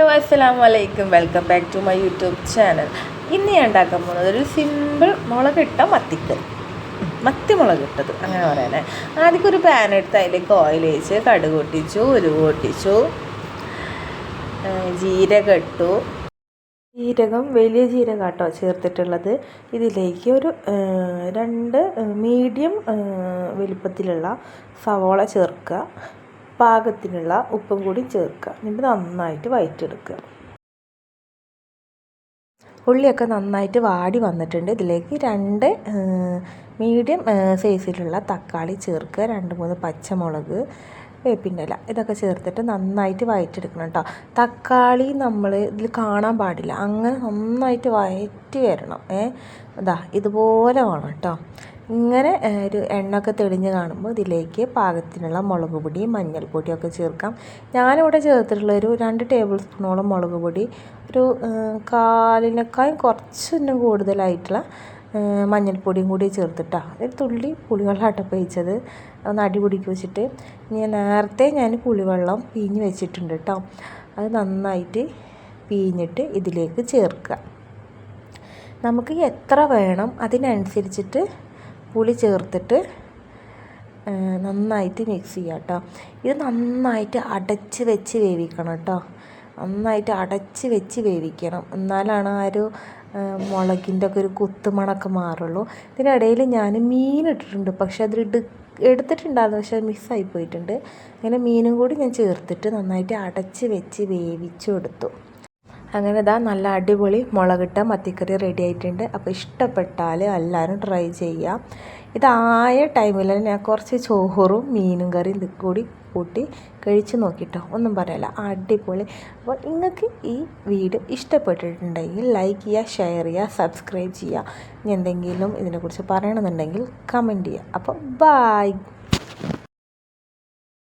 Hello അസ്സലാം വലൈക്കും welcome back to my YouTube channel. ഇന്ന് ഞാൻ ഉണ്ടാക്കാൻ പോകുന്നത് ഒരു സിമ്പിൾ മുളകിട്ട മത്തിക്കറി മത്തി മുളകിട്ടത് അങ്ങനെ പറയാനേ. ആദ്യം ഒരു പാൻ എടുത്ത് അതിലേക്ക് ഓയിൽ ഒഴിച്ച് കടുക് പൊട്ടിച്ചു ഉരുവ് പൊട്ടിച്ചു. ജീരകം ഇട്ടു. ജീരകം വലിയ ജീരകം കേട്ടോ ചേർത്തിട്ടുള്ളത്. ഇതിലേക്ക് ഒരു രണ്ട് മീഡിയം വലുപ്പത്തിലുള്ള സവോള ചേർക്കുക. പാകത്തിനുള്ള ഉപ്പും കൂടി ചേർക്കുക. എന്നിട്ട് നന്നായിട്ട് വയറ്റെടുക്കുക ഉള്ളിയൊക്കെ നന്നായിട്ട് വാടി വന്നിട്ടുണ്ട്. ഇതിലേക്ക് രണ്ട് മീഡിയം സൈസിലുള്ള തക്കാളി ചേർക്കുക. രണ്ട് മൂന്ന് പച്ചമുളക് വേപ്പിന്റെ ഇല ഇതൊക്കെ ചേർത്തിട്ട് നന്നായിട്ട് വയറ്റെടുക്കണം കേട്ടോ. തക്കാളി നമ്മൾ ഇതിൽ കാണാൻ പാടില്ല. അങ്ങനെ നന്നായിട്ട് വയറ്റി വരണം. ഏ ഇതാ ഇതുപോലെ വേണം കേട്ടോ. ഇങ്ങനെ ഒരു എണ്ണയൊക്കെ തെളിഞ്ഞ് കാണുമ്പോൾ ഇതിലേക്ക് പാകത്തിനുള്ള മുളക് പൊടി മഞ്ഞൾപ്പൊടിയൊക്കെ ചേർക്കാം. ഞാനിവിടെ ചേർത്തിട്ടുള്ള ഒരു രണ്ട് ടേബിൾ സ്പൂണോളം മുളക് പൊടി ഒരു കാലിനേക്കാളും കുറച്ചൊന്നും കൂടുതലായിട്ടുള്ള മഞ്ഞൾപ്പൊടിയും കൂടി ചേർത്തിട്ടാണ് ഒരു തുള്ളി പുളിവെള്ളം അട്ടപ്പയിച്ചത് ഒന്ന് അടിപിടിക്ക് വെച്ചിട്ട് ഞാൻ നേരത്തെ ഞാൻ പുളിവെള്ളം പീഞ്ഞ് വെച്ചിട്ടുണ്ട് കേട്ടോ അത് നന്നായിട്ട് പീഞ്ഞിട്ട് ഇതിലേക്ക് ചേർക്കുക. നമുക്ക് എത്ര വേണം അതിനനുസരിച്ചിട്ട് പുളി ചേർത്തിട്ട് നന്നായിട്ട് മിക്സ് ചെയ്യുക കേട്ടോ. ഇത് നന്നായിട്ട് അടച്ച് വെച്ച് വേവിക്കണം കേട്ടോ. നന്നായിട്ട് അടച്ച് വെച്ച് വേവിക്കണം. എന്നാലാണ് ആ ഒരു മുളകിന്റെ ഒക്കെ ഒരു കുത്തുമണക്ക് മാറുള്ളൂ. ഇതിനിടയിൽ ഞാൻ മീൻ ഇട്ടിട്ടുണ്ട്. പക്ഷേ ഇട് എടുത്തിട്ടുണ്ടായിരുന്നു. പക്ഷെ മിസ്സായി പോയിട്ടുണ്ട്. അങ്ങനെ മീനും കൂടി ഞാൻ ചേർത്തിട്ട് നന്നായിട്ട് അടച്ച് വെച്ച് വേവിച്ചു കൊടുത്തു. അങ്ങനെ ഇതാ നല്ല അടിപൊളി മുളകിട്ട മത്തിക്കറി റെഡി ആയിട്ടുണ്ട്. അപ്പോൾ ഇഷ്ടപ്പെട്ടാൽ എല്ലാവരും ട്രൈ ചെയ്യുക ഇതായ ടൈമിൽ ഞാൻ കുറച്ച് ചോറും മീനും കറിയും കൂടി കൂട്ടി കഴിച്ച് നോക്കിയിട്ടോ ഒന്നും പറയല്ല അടിപൊളി. അപ്പോൾ നിങ്ങൾക്ക് ഈ വീഡിയോ ഇഷ്ടപ്പെട്ടിട്ടുണ്ടെങ്കിൽ ലൈക്ക് ചെയ്യുക ഷെയർ ചെയ്യുക സബ്സ്ക്രൈബ് ചെയ്യുക. ഇനി എന്തെങ്കിലും ഇതിനെക്കുറിച്ച് പറയണമെന്നുണ്ടെങ്കിൽ കമന്റ് ചെയ്യുക. അപ്പോൾ ബായ്